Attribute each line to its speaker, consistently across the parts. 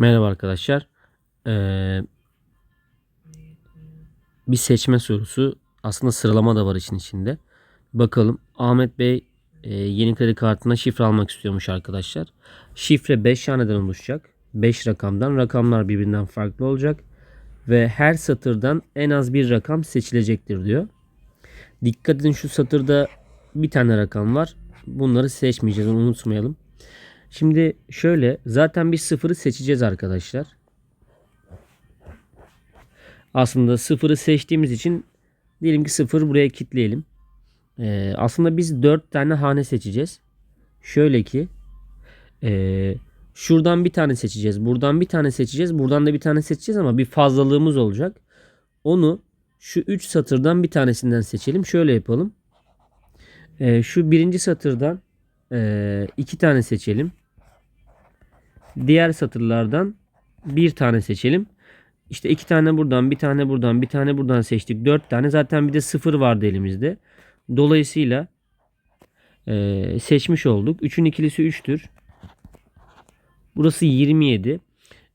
Speaker 1: Merhaba arkadaşlar. Ee, bir seçme sorusu. Aslında sıralama da var için içinde. Bakalım. Ahmet Bey e, yeni kredi kartına şifre almak istiyormuş arkadaşlar. Şifre 5 haneden oluşacak. 5 rakamdan. Rakamlar birbirinden farklı olacak. Ve her satırdan en az bir rakam seçilecektir diyor. Dikkat edin şu satırda bir tane rakam var. Bunları seçmeyeceğiz. Unutmayalım. Şimdi şöyle zaten bir sıfırı seçeceğiz arkadaşlar. Aslında sıfırı seçtiğimiz için diyelim ki sıfır buraya kilitleyelim. Ee, aslında biz dört tane hane seçeceğiz. Şöyle ki ee, şuradan bir tane seçeceğiz. Buradan bir tane seçeceğiz. Buradan da bir tane seçeceğiz ama bir fazlalığımız olacak. Onu şu üç satırdan bir tanesinden seçelim. Şöyle yapalım. Ee, şu birinci satırdan ee, iki tane seçelim. Diğer satırlardan bir tane seçelim. İşte iki tane buradan, bir tane buradan, bir tane buradan seçtik. Dört tane. Zaten bir de sıfır vardı elimizde. Dolayısıyla ee, seçmiş olduk. Üçün ikilisi 3'tür. Burası 27.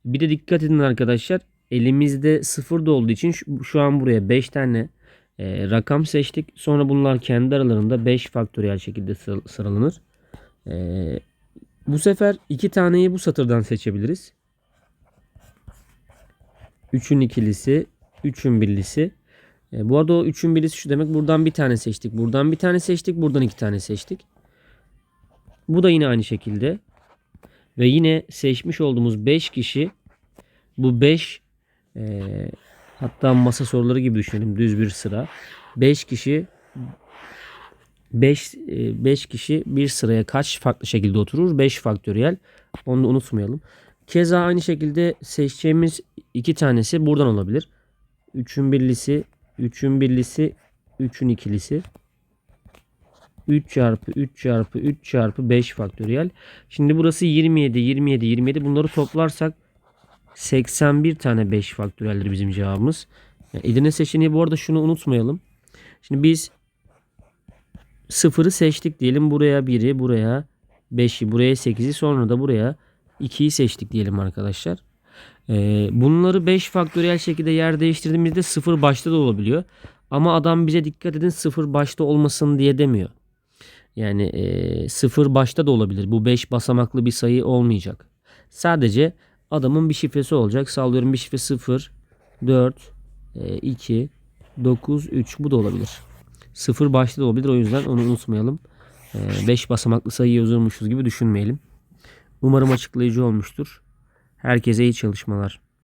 Speaker 1: Bir de dikkat edin arkadaşlar. Elimizde sıfır da olduğu için şu, şu an buraya 5 tane e, rakam seçtik. Sonra bunlar kendi aralarında 5 faktöriyel şekilde sıra- sıralanır. E, bu sefer iki taneyi bu satırdan seçebiliriz. 3'ün ikilisi, 3'ün birlisi. E, bu arada o 3'ün birlisi şu demek. Buradan bir tane seçtik. Buradan bir tane seçtik. Buradan iki tane seçtik. Bu da yine aynı şekilde. Ve yine seçmiş olduğumuz 5 kişi bu 5 e, hatta masa soruları gibi düşünelim. Düz bir sıra. 5 kişi 5 5 kişi bir sıraya kaç farklı şekilde oturur? 5 faktöriyel. Onu da unutmayalım. Keza aynı şekilde seçeceğimiz iki tanesi buradan olabilir. 3'ün birlisi, 3'ün birlisi, 3'ün ikilisi. 3 çarpı 3 çarpı 3 çarpı 5 faktöriyel. Şimdi burası 27, 27, 27. Bunları toplarsak 81 tane 5 faktöriyeldir bizim cevabımız. Yani Edirne seçeneği bu arada şunu unutmayalım. Şimdi biz sıfırı seçtik diyelim. Buraya 1'i, buraya 5'i, buraya 8'i sonra da buraya 2'yi seçtik diyelim arkadaşlar. Ee, bunları 5 faktöriyel şekilde yer değiştirdiğimizde sıfır başta da olabiliyor. Ama adam bize dikkat edin sıfır başta olmasın diye demiyor. Yani e, sıfır başta da olabilir. Bu 5 basamaklı bir sayı olmayacak. Sadece adamın bir şifresi olacak. Sallıyorum bir şifre 0, 4, 2, 9, 3 bu da olabilir. Sıfır başta da olabilir. O yüzden onu unutmayalım. 5 basamaklı sayı yazıyormuşuz gibi düşünmeyelim. Umarım açıklayıcı olmuştur. Herkese iyi çalışmalar.